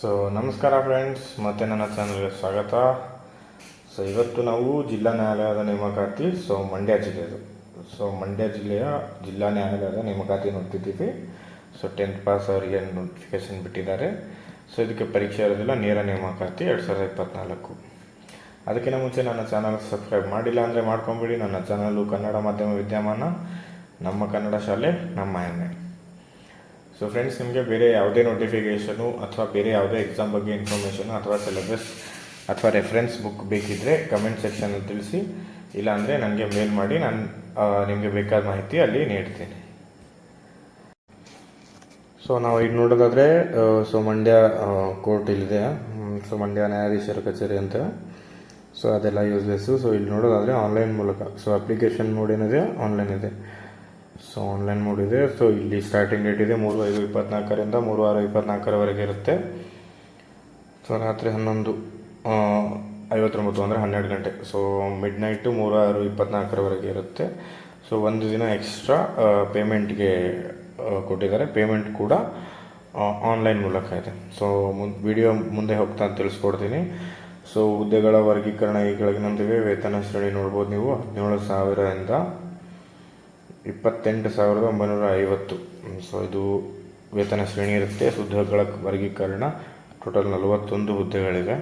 So ನಮಸ್ಕಾರ friends ಮತ್ತೆ ನನ್ನ ಚಾನಲ್ಗೆ ಸ್ವಾಗತ. ಸೊ ಇವತ್ತು ನಾವು ಜಿಲ್ಲಾ ನ್ಯಾಯಾಲಯದ ನೇಮಕಾತಿ ಸೊ ಮಂಡ್ಯ ಜಿಲ್ಲೆದು ಸೊ ಮಂಡ್ಯ ಜಿಲ್ಲೆಯ ಜಿಲ್ಲಾ ನ್ಯಾಯಾಲಯದ ನೇಮಕಾತಿ ನೋಡ್ತಿದ್ದೀವಿ. ಸೊ ಟೆಂತ್ ಪಾಸ್ ಅವರಿಗೆ ನೋಟಿಫಿಕೇಶನ್ ಬಿಟ್ಟಿದ್ದಾರೆ. ಸೊ ಇದಕ್ಕೆ ಪರೀಕ್ಷೆ ಇರೋದಿಲ್ಲ, ನೇರ ನೇಮಕಾತಿ ಎರಡು ಸಾವಿರದ ಇಪ್ಪತ್ತ್ನಾಲ್ಕು ಅದಕ್ಕಿಂತ ಮುಂಚೆ ನನ್ನ ಚಾನಲ್ ಸಬ್ಸ್ಕ್ರೈಬ್ ಮಾಡಿಲ್ಲ ಅಂದರೆ ಮಾಡ್ಕೊಂಬಿಡಿ. ನನ್ನ ಚಾನಲು ಕನ್ನಡ ಮಾಧ್ಯಮ ವಿದ್ಯಮಾನ, ನಮ್ಮ ಕನ್ನಡ ಶಾಲೆ, ನಮ್ಮ ಹೆಮ್ಮೆ ಸೊ ಫ್ರೆಂಡ್ಸ್ ನಿಮಗೆ ಬೇರೆ ಯಾವುದೇ ನೋಟಿಫಿಕೇಷನು ಅಥವಾ ಬೇರೆ ಯಾವುದೇ ಎಕ್ಸಾಮ್ ಬಗ್ಗೆ ಇನ್ಫಾರ್ಮೇಷನು ಅಥವಾ ಸಿಲೆಬಸ್ ಅಥವಾ ರೆಫರೆನ್ಸ್ ಬುಕ್ ಬೇಕಿದ್ದರೆ ಕಮೆಂಟ್ ಸೆಕ್ಷನಲ್ಲಿ ತಿಳಿಸಿ. ಇಲ್ಲಾಂದರೆ ನನಗೆ ಮೇಲ್ ಮಾಡಿ, ನಾನು ನಿಮಗೆ ಬೇಕಾದ ಮಾಹಿತಿ ಅಲ್ಲಿ ನೀಡ್ತೀನಿ. ಸೊ ನಾವು ಈಗ ನೋಡೋದಾದರೆ ಸೊ ಮಂಡ್ಯ ಕೋರ್ಟ್ ಇಲ್ಲಿದೆ. ಸೊ ಮಂಡ್ಯ ನ್ಯಾಯಾಧೀಶರ ಕಚೇರಿ ಅಂತ. ಸೊ ಅದೆಲ್ಲ ಯೂಸ್ಲೆಸ್ಸು ಸೊ ಇಲ್ಲಿ ನೋಡೋದಾದರೆ ಆನ್ಲೈನ್ ಮೂಲಕ. ಸೊ ಅಪ್ಲಿಕೇಶನ್ ಮೋಡ್ ಏನಿದೆ? ಆನ್ಲೈನ್ ಇದೆ. ಸೊ ಆನ್ಲೈನ್ ಮೋಡ್ ಇದೆ. ಸೊ ಇಲ್ಲಿ ಸ್ಟಾರ್ಟಿಂಗ್ ಡೇಟ್ ಇದೆ ಮೂರು ಐದು ಇಪ್ಪತ್ನಾಲ್ಕರಿಂದ ಮೂರು ಆರು ಇಪ್ಪತ್ನಾಲ್ಕರವರೆಗೆ ಇರುತ್ತೆ. ಸೊ ರಾತ್ರಿ ಹನ್ನೊಂದು ಐವತ್ತೊಂಬತ್ತು ಅಂದರೆ ಹನ್ನೆರಡು ಗಂಟೆ. ಸೊ ಮಿಡ್ ನೈಟು ಮೂರು ಆರು ಇಪ್ಪತ್ನಾಲ್ಕರವರೆಗೆ ಇರುತ್ತೆ. ಸೊ ಒಂದು ದಿನ ಎಕ್ಸ್ಟ್ರಾ ಪೇಮೆಂಟ್ಗೆ ಕೊಟ್ಟಿದ್ದಾರೆ. ಪೇಮೆಂಟ್ ಕೂಡ ಆನ್ಲೈನ್ ಮೂಲಕ ಇದೆ. ಸೊ ವಿಡಿಯೋ ಮುಂದೆ ಹೋಗ್ತಾ ತಿಳಿಸ್ಕೊಡ್ತೀನಿ. ಸೊ ಹುದ್ದೆಗಳ ವರ್ಗೀಕರಣ ಈ ಕೆಳಗಿನಂತಿವೆ. ವೇತನ ಶ್ರೇಣಿ ನೋಡ್ಬೋದು ನೀವು. ಹದಿನೇಳು ಸಾವಿರದಿಂದ ಇಪ್ಪತ್ತೆಂಟು ಸಾವಿರದ ಒಂಬೈನೂರ ಐವತ್ತು. ಸೊ ಇದು ವೇತನ ಶ್ರೇಣಿ ಇರುತ್ತೆ ಹುದ್ದೆಗಳ ವರ್ಗೀಕರಣ, ಟೋಟಲ್ ನಲವತ್ತೊಂದು ಹುದ್ದೆಗಳಿವೆ.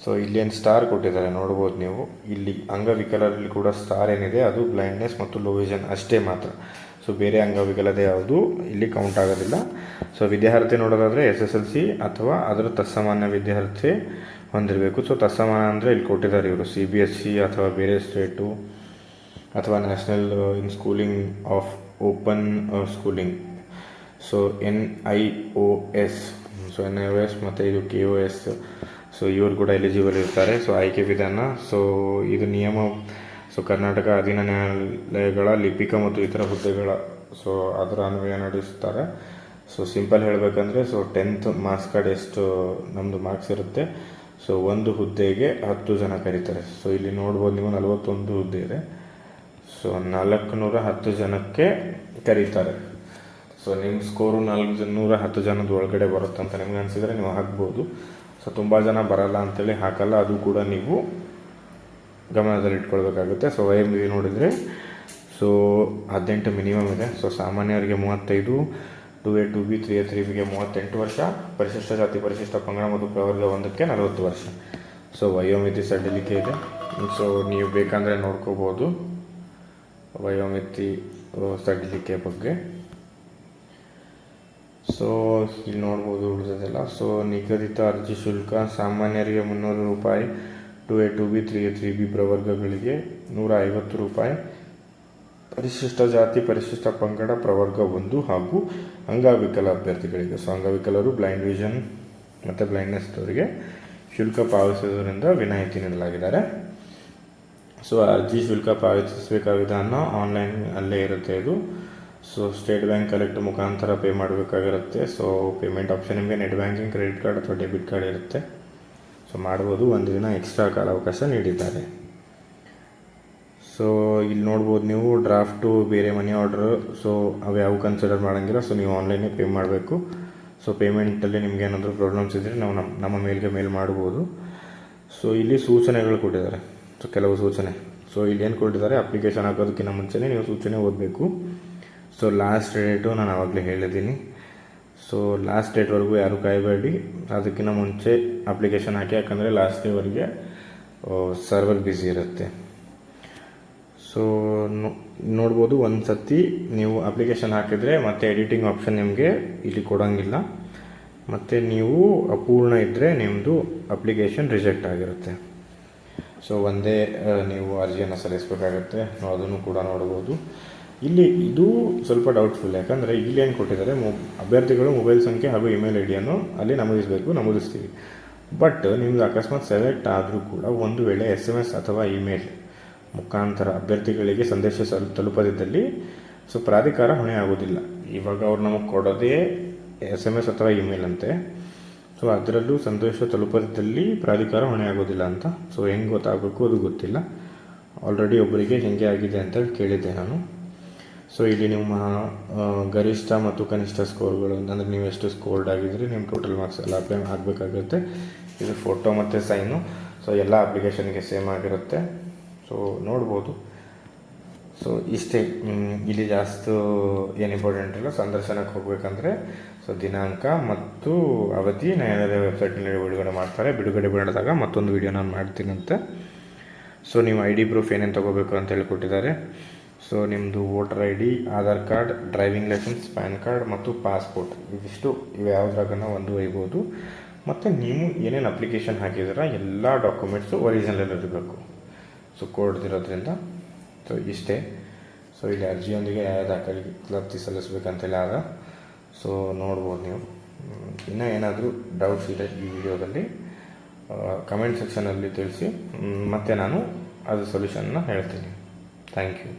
ಸೊ ಇಲ್ಲೇನು ಸ್ಟಾರ್ ಕೊಟ್ಟಿದ್ದಾರೆ, ನೋಡ್ಬೋದು ನೀವು. ಇಲ್ಲಿ ಅಂಗವಿಕಲರಲ್ಲಿ ಕೂಡ ಸ್ಟಾರ್ ಏನಿದೆ, ಅದು ಬ್ಲೈಂಡ್ನೆಸ್ ಮತ್ತು ಲೋ ವಿಷನ್ ಅಷ್ಟೇ ಮಾತ್ರ. ಸೊ ಬೇರೆ ಅಂಗವಿಕಲತೆ ಯಾವುದು ಇಲ್ಲಿ ಕೌಂಟ್ ಆಗೋದಿಲ್ಲ. ಸೊ ವಿದ್ಯಾರ್ಥಿ ನೋಡೋದಾದರೆ ಎಸ್ ಎಸ್ ಎಲ್ ಸಿ ಅಥವಾ ಅದರ ತತ್ಸಮಾನ್ಯ ವಿದ್ಯಾರ್ಥಿ ಹೊಂದಿರಬೇಕು. ಸೊ ತತ್ಸಮಾನ ಅಂದರೆ ಇಲ್ಲಿ ಕೊಟ್ಟಿದ್ದಾರೆ ಇವರು, ಸಿ ಬಿ ಎಸ್ ಸಿ ಅಥವಾ ಬೇರೆ ಸ್ಟೇಟು. ಅಥವಾ national in schooling of open schooling so N I O S so N I O S ಮತ್ತು ಇದು ಕೆ ಒ ಎಸ್ ಸೊ ಇವರು ಕೂಡ ಎಲಿಜಿಬಲ್ ಇರ್ತಾರೆ. ಸೊ ಆಯ್ಕೆ ವಿಧಾನ. ಸೊ ಇದು ನಿಯಮ. ಸೊ ಕರ್ನಾಟಕ ಅಧೀನ ನ್ಯಾಯಾಲಯಗಳ ಲಿಪಿಕ ಮತ್ತು ಇತರ ಹುದ್ದೆಗಳ ಸೊ ಅದರ ಅನ್ವಯ ನಡೆಸ್ತಾರೆ ಸೊ ಸಿಂಪಲ್ ಹೇಳಬೇಕಂದ್ರೆ ಸೊ ಟೆಂತ್ ಮಾರ್ಕ್ಸ್ ಕಾರ್ಡ್ ಎಷ್ಟು ನಮ್ಮದು ಮಾರ್ಕ್ಸ್ ಇರುತ್ತೆ. ಸೊ ಒಂದು ಹುದ್ದೆಗೆ ಹತ್ತು ಜನ ಕರೀತಾರೆ. ಸೊ ಇಲ್ಲಿ ನೋಡ್ಬೋದು ನೀವು ನಲವತ್ತೊಂದು ಹುದ್ದೆ ಇದೆ. ಸೊ ನಾಲ್ಕು ನೂರ ಹತ್ತು ಜನಕ್ಕೆ ಕರೀತಾರೆ. ಸೊ ನಿಮ್ಮ ಸ್ಕೋರು ನಾಲ್ಕು ಜನ ನೂರ ಹತ್ತು ಜನದ ಒಳಗಡೆ ಬರುತ್ತೆ ಅಂತ ನಿಮ್ಗೆ ಅನಿಸಿದ್ರೆ ನೀವು ಹಾಕ್ಬೋದು. ಸೊ ತುಂಬ ಜನ ಬರಲ್ಲ ಅಂತೇಳಿ ಹಾಕಲ್ಲ. ಅದು ಕೂಡ ನೀವು ಗಮನದಲ್ಲಿ ಇಟ್ಕೊಳ್ಬೇಕಾಗುತ್ತೆ. ಸೊ ವಯೋಮಿತಿ ನೋಡಿದರೆ ಸೊ ಹದಿನೆಂಟು ಮಿನಿಮಮ್ ಇದೆ. ಸೊ ಸಾಮಾನ್ಯರಿಗೆ ಮೂವತ್ತೈದು two A two B three A three ಬಿಗೆ ಮೂವತ್ತೆಂಟು ವರ್ಷ. ಪರಿಶಿಷ್ಟ ಜಾತಿ, ಪರಿಶಿಷ್ಟ ಪಂಗಡ ಮತ್ತು ಪ್ರವರ್ಗ ಒಂದಕ್ಕೆ ನಲವತ್ತು ವರ್ಷ. ಸೊ ವಯೋಮಿತಿ ಸಡಿಲಿಕೆ ಇದೆ. ಸೊ ನೀವು ಬೇಕಂದರೆ ನೋಡ್ಕೋಬೋದು. ವಯೋಮಿತಿ ಸಡಿಲಿಕೆ ಬಗ್ಗೆ. ಸೊ ಇಲ್ಲಿ ನೋಡ್ಬೋದು ಉಳಿದದೆಲ್ಲ ಸೊ ನಿಗದಿತ ಅರ್ಜಿ ಶುಲ್ಕ ಸಾಮಾನ್ಯರಿಗೆ ಮುನ್ನೂರು ರೂಪಾಯಿ, two A two B, three A three B ಪ್ರವರ್ಗಗಳಿಗೆ ನೂರ ಐವತ್ತು ರೂಪಾಯಿ. ಪರಿಶಿಷ್ಟ ಜಾತಿ, ಪರಿಶಿಷ್ಟ ಪಂಗಡ ಪ್ರವರ್ಗ ಒಂದು ಹಾಗೂ ಅಂಗವಿಕಲ ಅಭ್ಯರ್ಥಿಗಳಿಗೆ. ಸೊ ಅಂಗವಿಕಲರು ಬ್ಲೈಂಡ್ ವಿಷನ್ ಮತ್ತು ಬ್ಲೈಂಡ್ನೆಸ್ ಅವರಿಗೆ ಶುಲ್ಕ ಪಾವತಿಸುವುದರಿಂದ ವಿನಾಯಿತಿ ನೀಡಲಾಗಿದ್ದಾರೆ. ಸೊ ಅರ್ಜಿ ಶುಲ್ಕ ಪಾವತಿಸಬೇಕಾದ ವಿಧಾನ ಆನ್ಲೈನ್ ಅಲ್ಲೇ ಇರುತ್ತೆ ಇದು. ಸೊ ಸ್ಟೇಟ್ ಬ್ಯಾಂಕ್ ಕಲೆಕ್ಟ್ ಮುಖಾಂತರ ಪೇ ಮಾಡಬೇಕಾಗಿರುತ್ತೆ. ಸೊ ಪೇಮೆಂಟ್ ಆಪ್ಷನ್ ನಿಮಗೆ ನೆಟ್ ಬ್ಯಾಂಕಿಂಗ್ ಕ್ರೆಡಿಟ್ ಕಾರ್ಡ್ ಅಥವಾ ಡೆಬಿಟ್ ಕಾರ್ಡ್ ಇರುತ್ತೆ. ಸೊ ಮಾಡ್ಬೋದು. ಒಂದು ದಿನ ಎಕ್ಸ್ಟ್ರಾ ಕಾಲಾವಕಾಶ ನೀಡಿದ್ದಾರೆ. ಸೊ ಇಲ್ಲಿ ನೋಡ್ಬೋದು ನೀವು ಡ್ರಾಫ್ಟು ಬೇರೆ ಮನಿ ಆರ್ಡ್ರ್ ಸೊ ಅವು ಯಾವ ಕನ್ಸಿಡರ್ ಮಾಡೋಂಗಿಲ್ಲ. ಸೊ ನೀವು ಆನ್ಲೈನೇ ಪೇ ಮಾಡಬೇಕು. ಸೊ ಪೇಮೆಂಟಲ್ಲಿ ನಿಮ್ಗೆ ಏನಾದರೂ ಪ್ರಾಬ್ಲಮ್ಸ್ ಇದ್ದರೆ ನಾವು ನಮ್ಮ ನಮ್ಮ ಮೇಲ್ಗೆ ಮೇಲ್ ಮಾಡ್ಬೋದು. ಸೊ ಇಲ್ಲಿ ಸೂಚನೆಗಳು ಕೊಟ್ಟಿದ್ದಾರೆ. ಸೊ ಕೆಲವು ಸೂಚನೆ. ಸೊ ಇಲ್ಲಿ ಏನು ಕೊಟ್ಟಿದ್ದಾರೆ? ಅಪ್ಲಿಕೇಶನ್ ಹಾಕೋದಕ್ಕಿಂತ ಮುಂಚೆನೇ ನೀವು ಸೂಚನೆ ಓದಬೇಕು. ಸೊ ಲಾಸ್ಟ್ ಡೇಟು ನಾನು ಆವಾಗಲೇ ಹೇಳಿದ್ದೀನಿ. ಸೊ ಲಾಸ್ಟ್ ಡೇಟ್ವರೆಗೂ ಯಾರು ಕಾಯಬೇಡಿ. ಅದಕ್ಕಿಂತ ಮುಂಚೆ ಅಪ್ಲಿಕೇಶನ್ ಹಾಕಿ, ಯಾಕಂದರೆ ಲಾಸ್ಟ್ ಡೇವರೆಗೆ ಸರ್ವರ್ ಬ್ಯುಸಿ ಇರುತ್ತೆ. ಸೊ ನೋಡ್ಬೋದು ಒಂದು ಸತಿ ನೀವು ಅಪ್ಲಿಕೇಶನ್ ಹಾಕಿದರೆ ಮತ್ತೆ ಎಡಿಟಿಂಗ್ ಆಪ್ಷನ್ ನಿಮಗೆ ಇಲ್ಲಿ ಕೊಡೋಂಗಿಲ್ಲ. ಮತ್ತು ನೀವು ಅಪೂರ್ಣ ಇದ್ದರೆ ನಿಮ್ಮದು ಅಪ್ಲಿಕೇಶನ್ ರಿಜೆಕ್ಟ್ ಆಗಿರುತ್ತೆ. ಸೊ ಒಂದೇ ನೀವು ಅರ್ಜಿಯನ್ನು ಸಲ್ಲಿಸಬೇಕಾಗತ್ತೆ. ಅದನ್ನು ಕೂಡ ನೋಡ್ಬೋದು ಇಲ್ಲಿ ಇದು ಸ್ವಲ್ಪ ಡೌಟ್ಫುಲ್ ಯಾಕಂದರೆ ಇಲ್ಲಿ ಏನು ಕೊಟ್ಟಿದ್ದಾರೆ? ಮೊ, ಅಭ್ಯರ್ಥಿಗಳು ಮೊಬೈಲ್ ಸಂಖ್ಯೆ ಹಾಗೂ ಇಮೇಲ್ ಐ ಡಿಯನ್ನು ಅಲ್ಲಿ ನಮೂದಿಸಬೇಕು, ನಮೂದಿಸ್ತೀವಿ. ಬಟ್ ನಿಮ್ಮದು ಅಕಸ್ಮಾತ್ ಸೆಲೆಕ್ಟ್ ಆದರೂ ಕೂಡ ಒಂದು ವೇಳೆ ಎಸ್ ಎಂ ಎಸ್ ಅಥವಾ ಇಮೇಲ್ ಮುಖಾಂತರ ಅಭ್ಯರ್ಥಿಗಳಿಗೆ ಸಂದೇಶ ಸಲ್, ತಲುಪದಿದ್ದಲ್ಲಿ, ಸೊ, ಪ್ರಾಧಿಕಾರ ಹೊಣೆ ಆಗೋದಿಲ್ಲ ಇವಾಗ ಅವ್ರು ನಮಗೆ ಕೊಡೋದೇ ಎಸ್ ಎಂ ಎಸ್ ಅಥವಾ ಇಮೇಲ್ ಅಂತೆ. ಸೊ ಅದರಲ್ಲೂ ಸಂತೋಷ ತಲುಪದಿದ್ದಲ್ಲಿ ಪ್ರಾಧಿಕಾರ ಹೊಣೆ ಆಗೋದಿಲ್ಲ ಅಂತ. ಸೊ ಹೆಂಗೆ ಗೊತ್ತಾಗಬೇಕು ಅದು ಗೊತ್ತಿಲ್ಲ. ಆಲ್ರೆಡಿ ಒಬ್ಬರಿಗೆ ಹೇಗೆ ಆಗಿದೆ ಅಂತ ಕೇಳಿದ್ದೆ ನಾನು. ಸೊ ಇಲ್ಲಿ ನಿಮ್ಮ ಗರಿಷ್ಠ ಮತ್ತು ಕನಿಷ್ಠ ಸ್ಕೋರ್ಗಳು ಅಂತಂದರೆ ನೀವು ಎಷ್ಟು ಸ್ಕೋರ್ಡ್ ಆಗಿದ್ರಿ ನಿಮ್ಮ ಟೋಟಲ್ ಮಾರ್ಕ್ಸ್ ಎಲ್ಲ ಅಪ್ಲೈ ಆಗಬೇಕಾಗುತ್ತೆ. ಇದು ಫೋಟೋ ಮತ್ತು ಸೈನು ಸೊ ಎಲ್ಲ ಅಪ್ಲಿಕೇಶನ್ಗೆ ಸೇಮ್ ಆಗಿರುತ್ತೆ. ಸೊ ನೋಡ್ಬೋದು. ಸೊ ಇಷ್ಟೇ ಇಲ್ಲಿ ಜಾಸ್ತಿ ಏನು ಇಂಪಾರ್ಟೆಂಟ್ ಇಲ್ಲ. ಸಂದರ್ಶನಕ್ಕೆ ಹೋಗಬೇಕಂದ್ರೆ ಸೊ, ದಿನಾಂಕ ಮತ್ತು ಅವಧಿ ನ್ಯಾಯಾಲಯದ ವೆಬ್ಸೈಟ್ನಲ್ಲಿ ಬಿಡುಗಡೆ ಮಾಡ್ತಾರೆ. ಬಿಡುಗಡೆ ಮಾಡಿದಾಗ ಮತ್ತೊಂದು ವಿಡಿಯೋ ನಾನು ಮಾಡ್ತೀನಂತೆ ಸೊ ನೀವು ಐ ಡಿ ಪ್ರೂಫ್ ಏನೇನು ತೊಗೋಬೇಕು ಅಂತ ಹೇಳಿಕೊಟ್ಟಿದ್ದಾರೆ. ಸೊ ನಿಮ್ಮದು voter I D Aadhaar card driving licence PAN card ಮತ್ತು ಪಾಸ್ಪೋರ್ಟ್ ಇದಿಷ್ಟು ಇವು ಯಾವುದ್ರಾಗನ ಒಂದು ಒಯ್ಬೋದು. ಮತ್ತು ನೀವು ಏನೇನು ಅಪ್ಲಿಕೇಶನ್ ಹಾಕಿದ್ದೀರ, ಎಲ್ಲ ಡಾಕ್ಯುಮೆಂಟ್ಸು ಒರಿಜಿನಲ್ ಇರಬೇಕು ಸೊ ಕೋಡ್ದಿರೋದ್ರಿಂದ ಸೊ ಇಷ್ಟೇ. ಸೊ ಇಲ್ಲಿ ಅರ್ಜಿಯೊಂದಿಗೆ ಯಾವ ಪ್ರತಿ ಸಲ್ಲಿಸ್ಬೇಕಂತೇಳಿ ಆಗ ಸೊ ನೋಡ್ಬೋದು ನೀವು. ಇನ್ನೂ ಏನಾದರೂ ಡೌಟ್ಸ್ ಇದೆ ಈ ವಿಡಿಯೋದಲ್ಲಿ ಕಮೆಂಟ್ ಸೆಕ್ಷನಲ್ಲಿ ತಿಳಿಸಿ ಮತ್ತೆ ನಾನು ಅದು ಸೊಲ್ಯೂಷನ್ನ ಹೇಳ್ತೀನಿ. Thank you